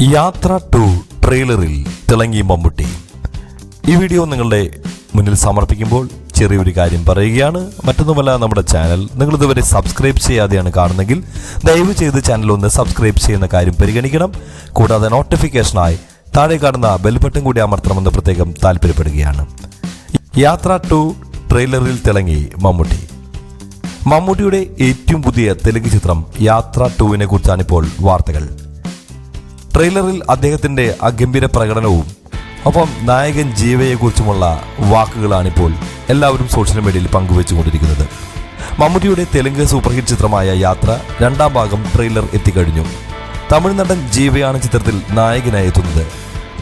യാത്ര ടു ട്രെയിലറിൽ തിളങ്ങി മമ്മൂട്ടി. ഈ വീഡിയോ നിങ്ങളുടെ മുന്നിൽ സമർപ്പിക്കുമ്പോൾ ചെറിയൊരു കാര്യം പറയുകയാണ്. മറ്റൊന്നുമല്ല നമ്മുടെ ചാനൽ നിങ്ങൾ ഇതുവരെ സബ്സ്ക്രൈബ് ചെയ്യാതെയാണ് കാണുന്നെങ്കിൽ ദയവ് ചെയ്ത് ചാനൽ ഒന്ന് സബ്സ്ക്രൈബ് ചെയ്യുന്ന കാര്യം പരിഗണിക്കണം. കൂടാതെ നോട്ടിഫിക്കേഷനായി താഴെ കാണുന്ന ബെൽബട്ടൺ കൂടി അമർത്തണമെന്ന് പ്രത്യേകം താല്പര്യപ്പെടുകയാണ്. യാത്ര ടു ട്രെയിലറിൽ തിളങ്ങി മമ്മൂട്ടി. മമ്മൂട്ടിയുടെ ഏറ്റവും പുതിയ തെലുങ്ക് ചിത്രം യാത്ര ടുവിനെ കുറിച്ചാണിപ്പോൾ വാർത്തകൾ. ട്രെയിലറിൽ അദ്ദേഹത്തിന്റെ അഗംഭീര പ്രകടനവും ഒപ്പം നായകൻ ജീവയെക്കുറിച്ചുമുള്ള വാക്കുകളാണിപ്പോൾ എല്ലാവരും സോഷ്യൽ മീഡിയയിൽ പങ്കുവെച്ചുകൊണ്ടിരിക്കുന്നത്. മമ്മൂട്ടിയുടെ തെലുങ്ക് സൂപ്പർ ഹിറ്റ് ചിത്രമായ യാത്ര രണ്ടാം ഭാഗം ട്രെയിലർ എത്തിക്കഴിഞ്ഞു. തമിഴ് നടൻ ജീവയാണ് ചിത്രത്തിൽ നായകനായി എത്തുന്നത്.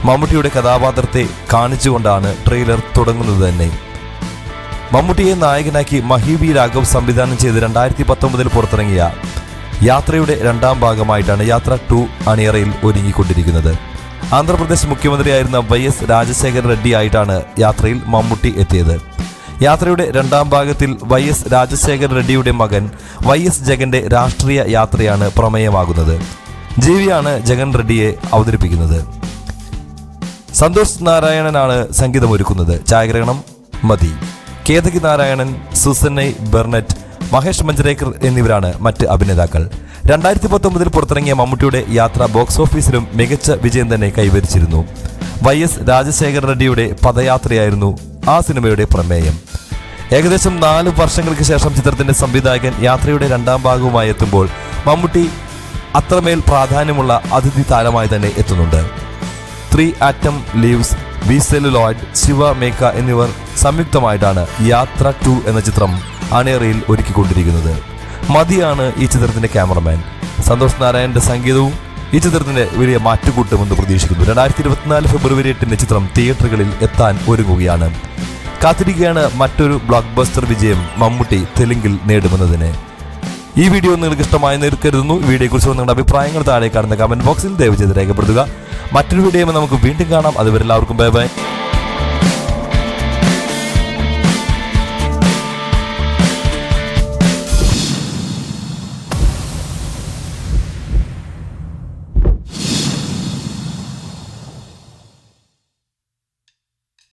മമ്മൂട്ടിയുടെ കഥാപാത്രത്തെ കാണിച്ചുകൊണ്ടാണ് ട്രെയിലർ തുടങ്ങുന്നത് തന്നെ. മമ്മൂട്ടിയെ നായകനാക്കി മഹീബി രാഘവ് സംവിധാനം ചെയ്ത് രണ്ടായിരത്തി പത്തൊമ്പതിൽ പുറത്തിറങ്ങിയ യാത്രയുടെ രണ്ടാം ഭാഗമായിട്ടാണ് യാത്ര ടു അണിയറയിൽ ഒരുങ്ങിക്കൊണ്ടിരിക്കുന്നത്. ആന്ധ്രാപ്രദേശ് മുഖ്യമന്ത്രിയായിരുന്ന വൈ എസ് രാജശേഖർ റെഡ്ഡി ആയിട്ടാണ് യാത്രയിൽ മമ്മൂട്ടി എത്തിയത്. യാത്രയുടെ രണ്ടാം ഭാഗത്തിൽ വൈ എസ് രാജശേഖർ റെഡ്ഡിയുടെ മകൻ വൈ എസ് ജഗന്റെ രാഷ്ട്രീയ യാത്രയാണ് പ്രമേയമാകുന്നത്. ജീവിയാണ് ജഗൻ റെഡ്ഡിയെ അവതരിപ്പിക്കുന്നത്. സന്തോഷ് നാരായണനാണ് സംഗീതമൊരുക്കുന്നത്. ഛായാഗ്രഹണം മതി. കേതകി നാരായണൻ സുസന്നൈ ബെർണറ്റ് മഹേഷ് മഞ്ചരേക്കർ എന്നിവരാണ് മറ്റ് അഭിനേതാക്കൾ. രണ്ടായിരത്തി പത്തൊമ്പതിൽ പുറത്തിറങ്ങിയ മമ്മൂട്ടിയുടെ യാത്ര ബോക്സ് ഓഫീസിലും മികച്ച വിജയം തന്നെ കൈവരിച്ചിരുന്നു. വൈ എസ് രാജശേഖര റെഡ്ഡിയുടെ പദയാത്രയായിരുന്നു ആ സിനിമയുടെ പ്രമേയം. ഏകദേശം നാല് വർഷങ്ങൾക്ക് ശേഷം ചിത്രത്തിന്റെ സംവിധായകൻ യാത്രയുടെ രണ്ടാം ഭാഗവുമായി എത്തുമ്പോൾ മമ്മൂട്ടി അത്രമേൽ പ്രാധാന്യമുള്ള അതിഥി താരമായി തന്നെ എത്തുന്നുണ്ട്. Three atom leaves V celluloid Shiva മേക്ക എന്നിവർ സംയുക്തമായിട്ടാണ് യാത്ര ടു എന്ന ചിത്രം അണിയറയിൽ ഒരുക്കിക്കൊണ്ടിരിക്കുന്നത്. മതിയാണ് ഈ ചിത്രത്തിന്റെ ക്യാമറമാൻ. സന്തോഷ് നാരായണന്റെ സംഗീതവും ഈ ചിത്രത്തിന് വലിയ മാറ്റുകൂട്ടുമെന്ന് പ്രതീക്ഷിക്കുന്നു. രണ്ടായിരത്തി ഇരുപത്തിനാല് ഫെബ്രുവരി എട്ടിന് ചിത്രം തിയേറ്ററുകളിൽ എത്താൻ ഒരുങ്ങുകയാണ്. കാത്തിരിക്കുകയാണ് മറ്റൊരു ബ്ലോക്ക് ബസ്റ്റർ വിജയം മമ്മൂട്ടി തെലുങ്കിൽ നേടുമെന്നതിന്. ഈ വീഡിയോ നിങ്ങൾക്ക് ഇഷ്ടമായി നിൽക്കരുതുന്നു വീഡിയോയെക്കുറിച്ച് നിങ്ങളുടെ അഭിപ്രായങ്ങൾ താഴെ കാണുന്ന കമന്റ് ബോക്സിൽ ദയവ് ചെയ്ത് രേഖപ്പെടുത്തുക. മറ്റൊരു വീഡിയോ നമുക്ക് വീണ്ടും കാണാം. അതുവരെ എല്ലാവർക്കും ബൈ ബൈ.